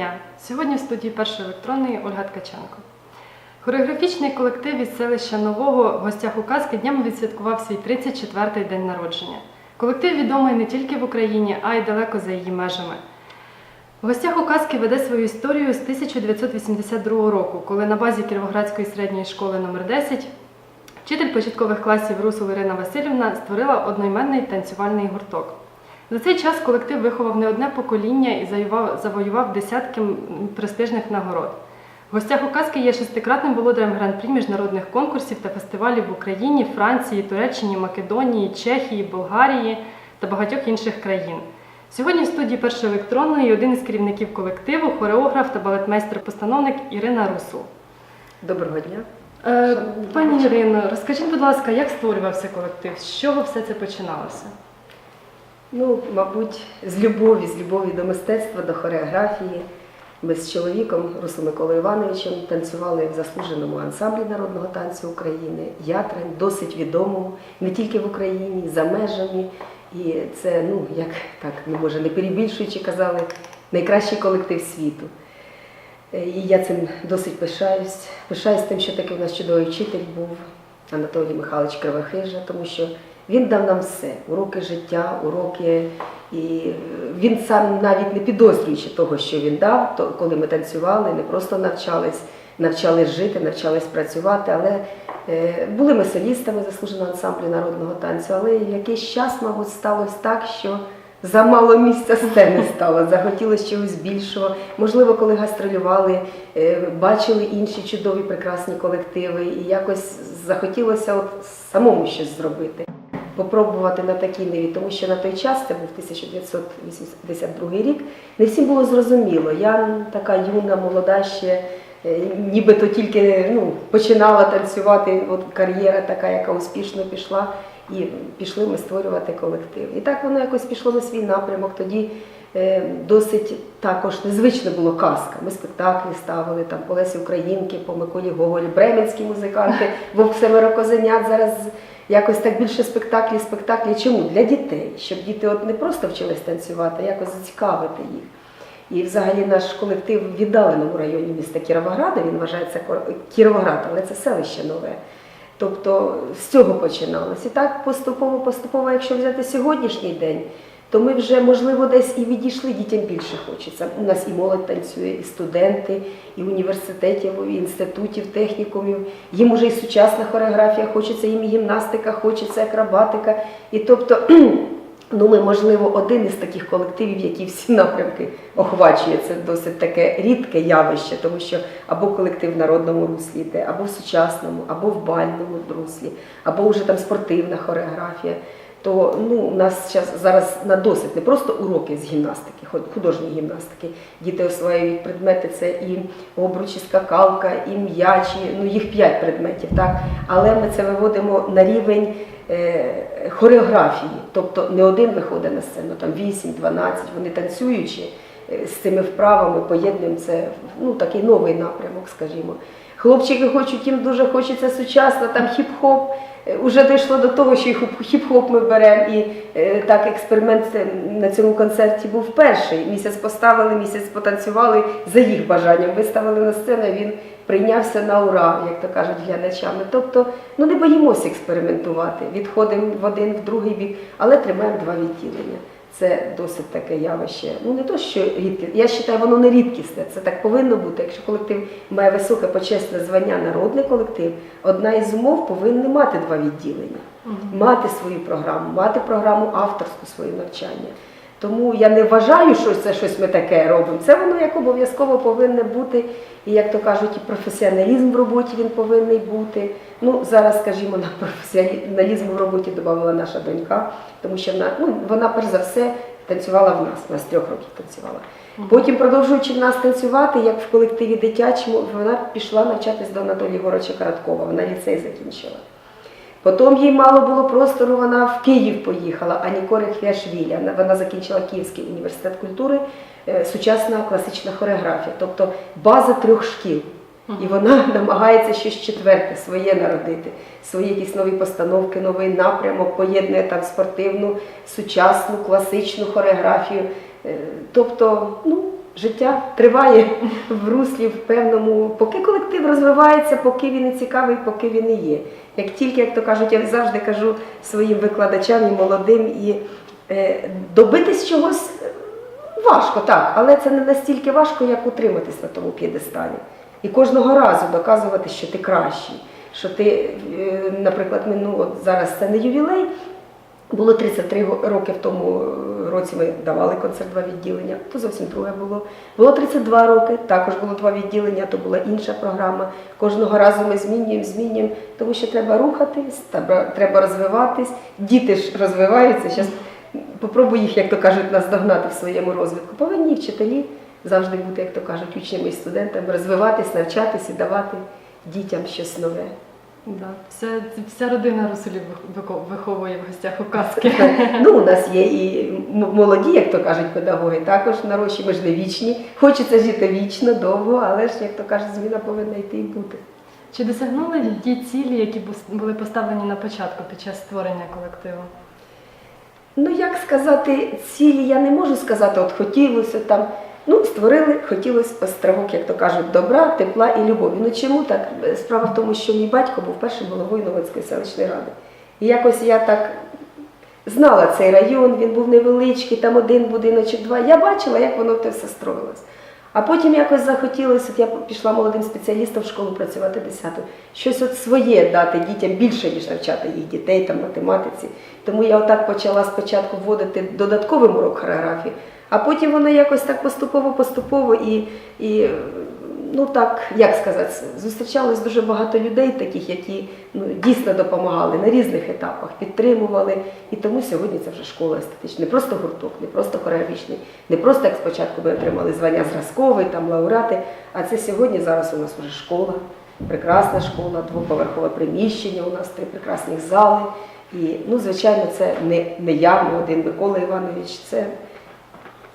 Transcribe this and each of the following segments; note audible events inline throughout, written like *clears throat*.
дня! Сьогодні в студії першої електронної Ольга Ткаченко. Хореографічний колектив із селища Нового в гостях у казки днями відсвяткував свій 34-й день народження. Колектив відомий не тільки в Україні, а й далеко за її межами. В гостях у казки веде свою історію з 1982 року, коли на базі Кіровоградської середньої школи номер 10 вчитель початкових класів Русул Ірина Васильівна створила одноіменний танцювальний гурток. За цей час колектив виховав не одне покоління і завоював, десятки престижних нагород. В гостях у казки є шестикратним володарем гран-прі міжнародних конкурсів та фестивалів в Україні, Франції, Туреччині, Македонії, Чехії, Болгарії та багатьох інших країн. Сьогодні в студії першої електронної один із керівників колективу, хореограф та балетмейстер-постановник Ірина Русул. Доброго дня. Е, пані Ірино, розкажіть, будь ласка, як створювався колектив? З чого все це починалося? Ну, мабуть, з любові, з любові до мистецтва, до хореографії. Ми з чоловіком Русом Миколою Івановичем танцювали в заслуженому ансамблі народного танцю України, Ятрань, досить відомому не тільки в Україні, за межами. І це, ну, як так, не може не перебільшуючи, казали, найкращий колектив світу. Е, І я цим досить пишаюсь. Пишаюсь тим, що такий у нас чудовий вчитель був Анатолій Михайлович Кривохижа, тому що він дав нам все: уроки життя, уроки. І він сам навіть не підозрюючи того, що він дав, то коли ми танцювали, не просто навчались, навчались жити, навчались працювати, але е, були ми солістами заслуженого ансамблю народного танцю, але якийсь час, мабуть, сталося так, що замало місця сцени стало, захотілося чогось більшого. Можливо, коли гастролювали, е, бачили інші чудові прекрасні колективи, і якось захотілося от самому щось зробити. Попробувати на такій ниві, тому що на той час, це був 1982 рік, не всім було зрозуміло. Я така юна, молода ще, е, нібито тільки ну, починала танцювати, от кар'єра така, яка успішно пішла, і пішли ми створювати колектив. І так воно якось пішло на свій напрямок. Тоді е, досить також незвично було казка. Ми спектаклі ставили там по Лесі Українки, по Миколі Гоголі, бременські музиканти, Семеро Козенят зараз. Якось так більше спектаклі, спектаклі. Чому? Для дітей, щоб діти от не просто вчились танцювати, а якось зацікавити їх. І взагалі наш колектив в віддаленому районі міста Кіровограда, він вважається Кіровоград, але це селище нове. Тобто з цього починалось. І так поступово, поступово, якщо взяти сьогоднішній день, то ми вже, можливо, десь і відійшли, дітям більше хочеться. У нас і молодь танцює, і студенти, і університетів, і інститутів, технікумів. Їм уже і сучасна хореографія, хочеться їм і гімнастика, хочеться акробатика. І тобто, *clears throat* ну ми, можливо, один із таких колективів, які всі напрямки охвачує. Це досить таке рідке явище, тому що або колектив в народному руслі йде, або в сучасному, або в бальному руслі, або вже там спортивна хореографія то ну, у нас зараз, зараз на досить не просто уроки з гімнастики, художньої гімнастики. Діти осваюють предмети, це і обручі, скакалка, і м'ячі, ну їх п'ять предметів, так? Але ми це виводимо на рівень е, хореографії. Тобто не один виходить на сцену, там 8-12, вони танцюючи з цими вправами, поєднуємо це ну, такий новий напрямок, скажімо. Хлопчики хочуть, їм дуже хочеться сучасно, там хіп-хоп. Е, Уже дійшло до того, що хіп-хоп ми беремо, і е, так експеримент е, на цьому концерті був перший. Місяць поставили, місяць потанцювали за їх бажанням. Виставили на сцену, він прийнявся на ура, як то кажуть глядачами. Тобто, ну не боїмося експериментувати. Відходимо в один, в другий бік, але тримаємо два відділення. Це досить таке явище. Ну не то, що рідке. Я вважаю, воно не рідкісне. Це так повинно бути. Якщо колектив має високе почесне звання народний колектив, одна із умов повинна мати два відділення, мати свою програму, мати програму авторську свою навчання. Тому я не вважаю, що це щось ми таке робимо. Це воно як обов'язково повинне бути. І як то кажуть, і професіоналізм в роботі він повинен бути. Ну зараз, скажімо, на професіоналізм в роботі додала наша донька, тому що вона, ну, вона перш за все танцювала в нас, вона з трьох років танцювала. Потім, продовжуючи в нас танцювати, як в колективі дитячому, вона пішла навчатись до Анатолія Єгоровича Короткова, вона ліцей закінчила. Потім їй мало було простору, вона в Київ поїхала, а Нікори Хвяшвілі. Вона- закінчила Київський університет культури, е, сучасна класична хореографія, тобто база трьох шкіл. І вона *laughs* намагається щось четверте, своє народити, свої якісь нові постановки, новий напрямок, поєднує там спортивну, сучасну, класичну хореографію. Е, Тобто, ну, життя триває в руслі в певному, поки колектив розвивається, поки він і цікавий, поки він і є. Як тільки, як то кажуть, я завжди кажу своїм викладачам і молодим, і е, добитись чогось е, важко, так, але це не настільки важко, як утриматись на тому п'єдесталі. І кожного разу доказувати, що ти кращий. Що ти, е, наприклад, ну, от зараз це не ювілей, було 33 роки в тому е, році ми давали концерт два відділення, то зовсім друге було. Було 32 роки, також було два відділення, то була інша програма. Кожного разу ми змінюємо, змінюємо, тому що треба рухатись, треба, розвиватись. Діти ж розвиваються. Зараз попробуй їх, як то кажуть, наздогнати в своєму розвитку. Повинні вчителі завжди бути, як то кажуть, учнями і студентами, розвиватись, навчатись і давати дітям щось нове. Да. Вся, вся родина Русулів виховує в гостях у казки. Ну, у нас є і молоді, як то кажуть, педагоги, також нарощі, ми ж не вічні. Хочеться жити вічно, довго, але ж, як то кажуть, зміна повинна йти і бути. Чи досягнули ті цілі, які були поставлені на початку під час створення колективу? Ну, як сказати, цілі я не можу сказати, от хотілося там. Ну, створили, хотілося острогок, як то кажуть, добра, тепла і любові. Ну чому так? Справа в тому, що мій батько був першим головою Новинської селищної ради. І якось я так знала цей район, він був невеличкий, там один будиночок, два. Я бачила, як воно те все строїлось. А потім якось захотілося, от я пішла молодим спеціалістом в школу працювати 10 щось от своє дати дітям більше, ніж навчати їх дітей там математиці. Тому я отак почала спочатку вводити додатковий урок хореографії, а потім воно якось так поступово-поступово і, і ну так, як сказати, зустрічалось дуже багато людей, таких, які ну, дійсно допомагали на різних етапах, підтримували. І тому сьогодні це вже школа естетична, не просто гурток, не просто хореографічний, не просто як спочатку ми отримали звання зразковий, там лауреати, а це сьогодні зараз у нас вже школа, прекрасна школа, двоповерхове приміщення, у нас три прекрасні зали. І, ну, звичайно, це не, не я, не один Микола Іванович, це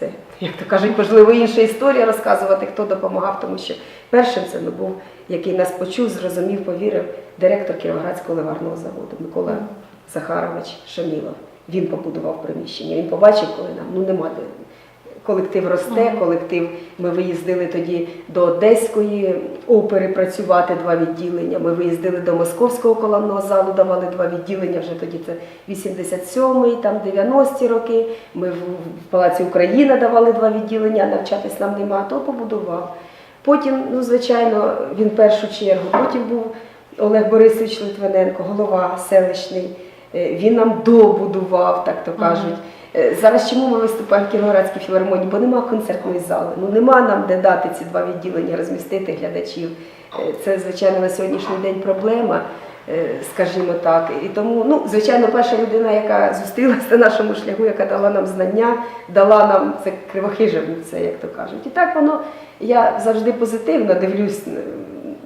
це, як то кажуть, можливо, інша історія розказувати, хто допомагав, тому що першим це ну, був, який нас почув, зрозумів, повірив, директор Кіровоградського ливарного заводу Микола Захарович Шамілов. Він побудував приміщення. Він побачив, коли нам ну нема де. Колектив росте, колектив. Ми виїздили тоді до Одеської опери працювати два відділення. Ми виїздили до Московського колонного залу, давали два відділення. Вже тоді це 87-й, там 90-ті роки. Ми в Палаці Україна давали два відділення, навчатись нам нема, то побудував. Потім, ну звичайно, він в першу чергу. Потім був Олег Борисович Литвиненко, голова селищний. Е, Він нам добудував, так то кажуть. Е, Зараз чому ми виступаємо в Кіровоградській філармонії? Бо нема концертної зали. Ну нема нам де дати ці два відділення, розмістити глядачів. Е, Це, звичайно, на сьогоднішній день проблема, е, скажімо так. І тому, ну, звичайно, перша людина, яка зустрілася на нашому шляху, яка дала нам знання, дала нам це кривохижевниця, як то кажуть. І так воно я завжди позитивно дивлюсь,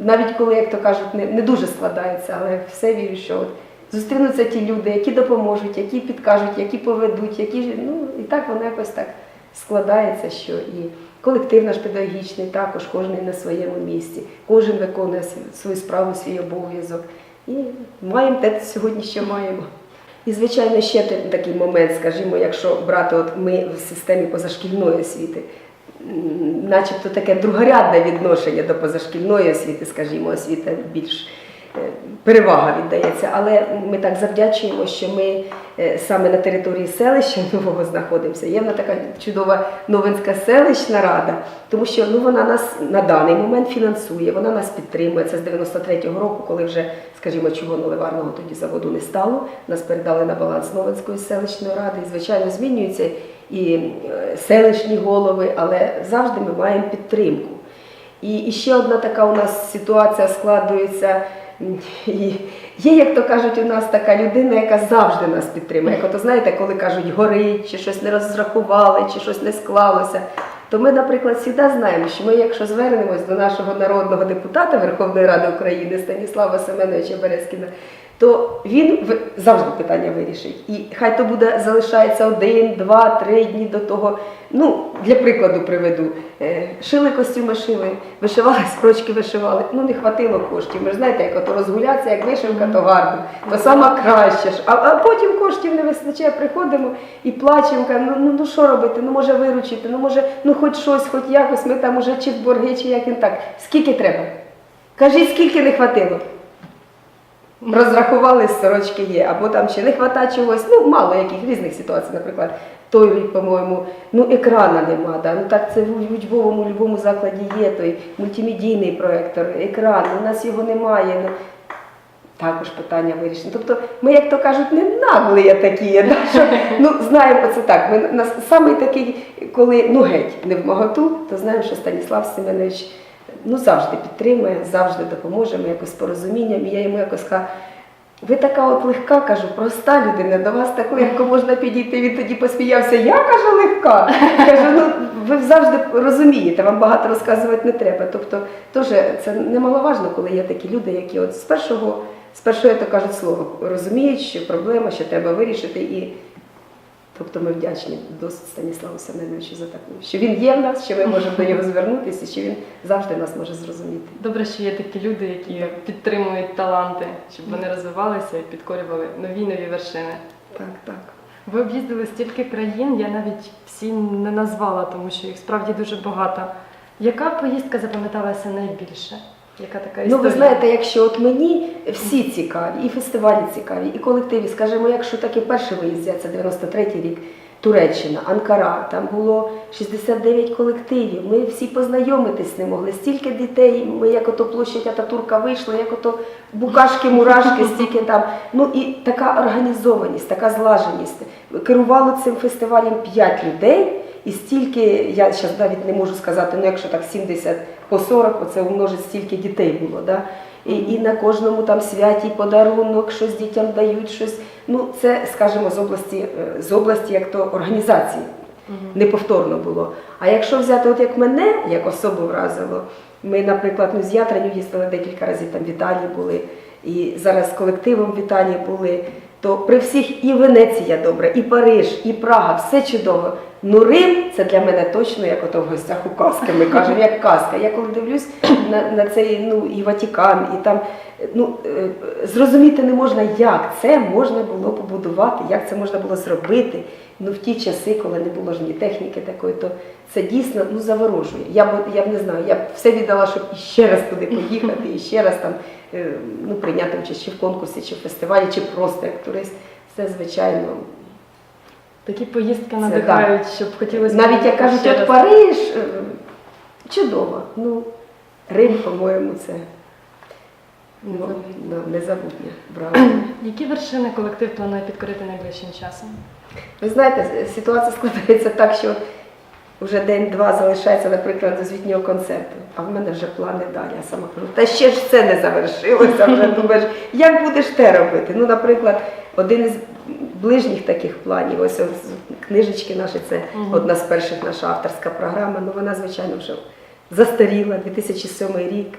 навіть коли, як то кажуть, не, не дуже складається, але все вірю, що зустрінуться ті люди, які допоможуть, які підкажуть, які поведуть, які ну і так воно якось так складається, що і колектив наш педагогічний також кожен на своєму місці, кожен виконує свою- справу, свій обов'язок. І маємо те сьогодні, що маємо. І, звичайно, ще такий момент, скажімо, якщо брати, от ми в системі позашкільної освіти, начебто таке другорядне відношення до позашкільної освіти, скажімо, освіта більш перевага віддається. Але ми так завдячуємо, що ми е, саме на території селища *laughs* нового знаходимося. Є в нас така чудова Новинська селищна рада, тому що ну, вона нас на даний момент фінансує, вона нас підтримує. Це з 93-го року, коли вже, скажімо, чугунно-ливарного тоді заводу не стало. Нас передали на баланс Новинської селищної ради. І, звичайно, змінюються і е, селищні голови, але завжди ми маємо підтримку. І ще одна така у нас ситуація складується. Є, як то кажуть, у нас така людина, яка завжди нас підтримує. Як ото знаєте, коли кажуть горить, чи щось не розрахували, чи щось не склалося. То ми, наприклад, завжди знаємо, що ми, якщо звернемось до нашого народного депутата Верховної Ради України Станіслава Семеновича Березкіна, то він завжди питання вирішить. І хай то буде залишається один, два, три дні до того. Ну, для прикладу приведу. Е, Шили костюми, шили, вишивали сорочки, вишивали. Ну не хватило коштів. Ми ж знаєте, як ото розгулятися, як вишивка, то гарно, то сама краще ж. А, а потім коштів не вистачає, приходимо і плачемо. Ну, ну, ну що робити? Ну може виручити, ну може, ну хоч щось, хоч якось. Ми там уже чи в борги, чи як він так. Скільки треба? Кажіть, скільки не хватило? Розрахували, сорочки є, або там ще не хватає чогось, ну мало яких різних ситуацій, наприклад, той рік, по-моєму, ну екрана нема, да? ну так це в будь-якому закладі є, той мультимедійний проектор, екран, у нас його немає. Ну, також питання вирішені. Тобто ми, як то кажуть, не наглі такі, да? *laughs* що ну, знаємо це так. Ми, нас, саме такий, коли ну геть не в моготу, то знаємо, що Станіслав Семенович ну, завжди підтримує, завжди допоможе, ми якось порозумінням. І я йому якось кажу, ви така от легка, кажу, проста людина, до вас так легко можна підійти. Він тоді посміявся. Я кажу, легка. Кажу, ну ви завжди розумієте, вам багато розказувати не треба. Тобто, теж це немаловажно, коли є такі люди, які от з першого, з першого, то кажуть, слова розуміють, що проблема, що треба вирішити. І тобто ми вдячні досить Станіславу Семеновичу за таку, що він є в нас, що ми можемо до *laughs* нього звернутися, що він завжди нас може зрозуміти. Добре, що є такі люди, які підтримують таланти, щоб вони розвивалися і підкорювали нові нові вершини. Так, так. Ви об'їздили стільки країн, я навіть всі не назвала, тому що їх справді дуже багато. Яка поїздка запам'яталася найбільше? Яка така Ну, ви знаєте, якщо от мені всі цікаві, і фестивалі цікаві, і колективи, скажімо, якщо таки перший виїзд, це 93-й рік, Туреччина, Анкара, там було 69 колективів. Ми всі познайомитись не могли. Стільки дітей, ми як ото площадь Ататурка вийшли, як ото букашки, мурашки, *laughs* стільки там. Ну і така організованість, така злаженість. Керувало цим фестивалем 5 людей. І стільки, я зараз навіть не можу сказати, ну якщо так 70 по 40, оце умножить стільки дітей було. Да? І, і на кожному там святі подарунок, щось дітям дають, щось. Ну це, скажімо, з області, е, з області як то організації неповторно було. А якщо взяти, от як мене, як особу вразило, ми, наприклад, ну, з Ятреню їздили декілька разів, там в Італії були, і зараз з колективом в Італії були, то при всіх і Венеція добра, і Париж, і Прага, все чудово. Ну Рим це для мене точно як ото в гостях у казки. Ми кажемо, як казка. Я коли дивлюсь на, на цей ну і Ватикан, і там ну е, зрозуміти не можна, як це можна було побудувати, як це можна було зробити. Ну в ті часи, коли не було ж ні техніки такої, то це дійсно ну заворожує. Я б я б не знаю, я б все віддала, щоб іще раз туди поїхати, і ще раз там ну прийняти участь чи в конкурсі, чи в фестивалі, чи просто як турист. Це звичайно. Такі поїздки Це надихають, щоб хотілося Навіть як кажуть, от. Париж е, чудово. Ну, Рим, по-моєму, це ну, незабутнє. Браво. *clears throat* Які вершини колектив планує підкорити найближчим часом? Ви знаєте, ситуація складається так, що вже день-два залишається, наприклад, до звітнього концерту, а в мене вже плани далі. Я сама кажу, та ще ж це не завершилося. Вже *laughs* думаєш, як будеш те робити? Ну, наприклад, один із ближніх таких планів, ось ось книжечки наші, це одна з перших наша авторська програма. Ну вона, звичайно, вже застаріла, 2007 рік.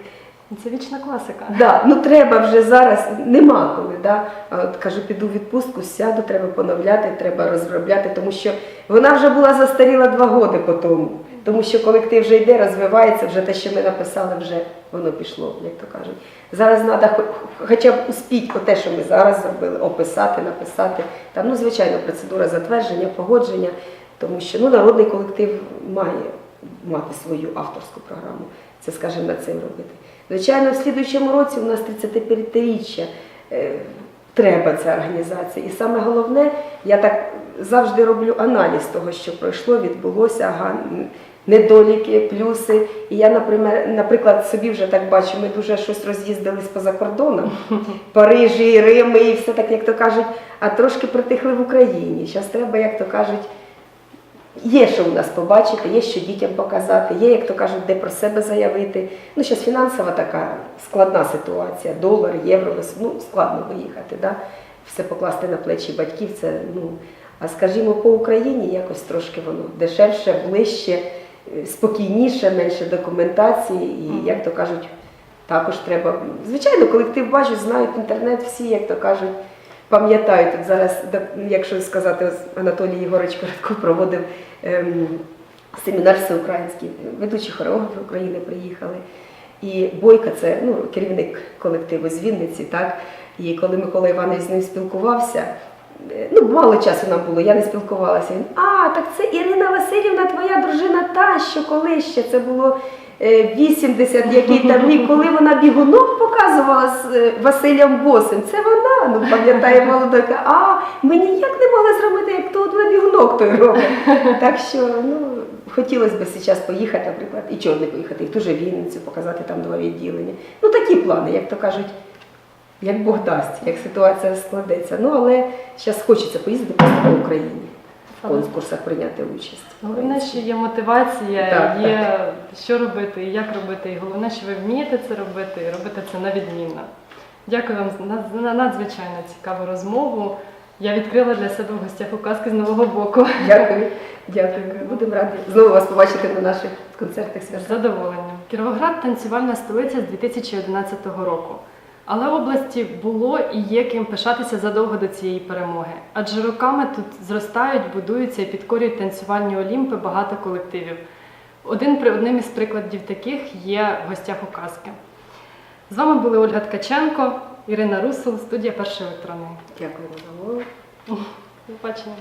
Це вічна класика. Да, ну треба вже зараз, нема коли. Да? От кажу, піду в відпустку, сяду, треба поновляти, треба розробляти, тому що вона вже була застаріла два роки по тому. Тому що колектив вже йде, розвивається, вже те, що ми написали, вже воно пішло, як то кажуть. Зараз треба хоча б успіть те, що ми зараз зробили, описати, написати. Там, ну, звичайно, процедура затвердження, погодження, тому що ну, народний колектив має мати свою авторську програму. Це, скажімо, над цим робити. Звичайно, в слідуючому році у нас 35-річчя. Е, Треба ця організація. І саме головне, я так завжди роблю аналіз того, що пройшло, відбулося, ага, недоліки, плюси. І я, наприклад, наприклад, собі вже так бачу, ми дуже щось роз'їздились поза кордоном, *laughs* Парижі, Рими і все так, як то кажуть, а трошки притихли в Україні. Зараз треба, як то кажуть, Є що у нас побачити, є що дітям показати, є, як то кажуть, де про себе заявити. Ну, зараз фінансова така складна ситуація, долар, євро, ну, складно виїхати, да? все покласти на плечі батьків. Це, ну, а скажімо, по Україні якось трошки воно дешевше, ближче, е, спокійніше, менше документації і, як то кажуть, також треба. Звичайно, колектив бачу, знають інтернет, всі, як то кажуть, пам'ятають. Тут зараз, якщо сказати, Анатолій Єгорович Коротков проводив ем, семінар всеукраїнський, ведучі хореографи України приїхали. І Бойка це ну, керівник колективу з Вінниці, так? І коли Микола Іванович з ним спілкувався, е, ну мало часу нам було, я не спілкувалася. Він, а, так це Ірина Васильівна, твоя дружина та, що коли ще це було 80 який там рік, коли вона бігунок показувала з е, Василем Босим. Це вона, ну пам'ятає молода, каже, а ми ніяк не могли зробити, як то от бігунок той робить. Так що ну, хотілося б зараз поїхати, наприклад, і не поїхати, і ту же Вінницю, показати там два відділення. Ну такі плани, як то кажуть, як Бог дасть, як ситуація складеться. Ну але зараз хочеться поїздити по Україні, конкурсах прийняти участь. Головне, що є мотивація, Так, є що робити і як робити. І головне, що ви вмієте це робити і робите це на відмінно. Дякую вам за надзвичайно цікаву розмову. Я відкрила для себе в гостях указки з нового боку. Дякую, дякую. Будемо раді знову вас побачити на наших концертах З свята. задоволенням. Кіровоград танцювальна столиця з 2011 року. Але області було і є ким пишатися задовго до цієї перемоги. Адже роками тут зростають, будуються і підкорюють танцювальні олімпи багато колективів. Один при одним із прикладів таких є в гостях указки. З вами були Ольга Ткаченко, Ірина Русул, студія першої електронної. Дякую за увагу. До побачення.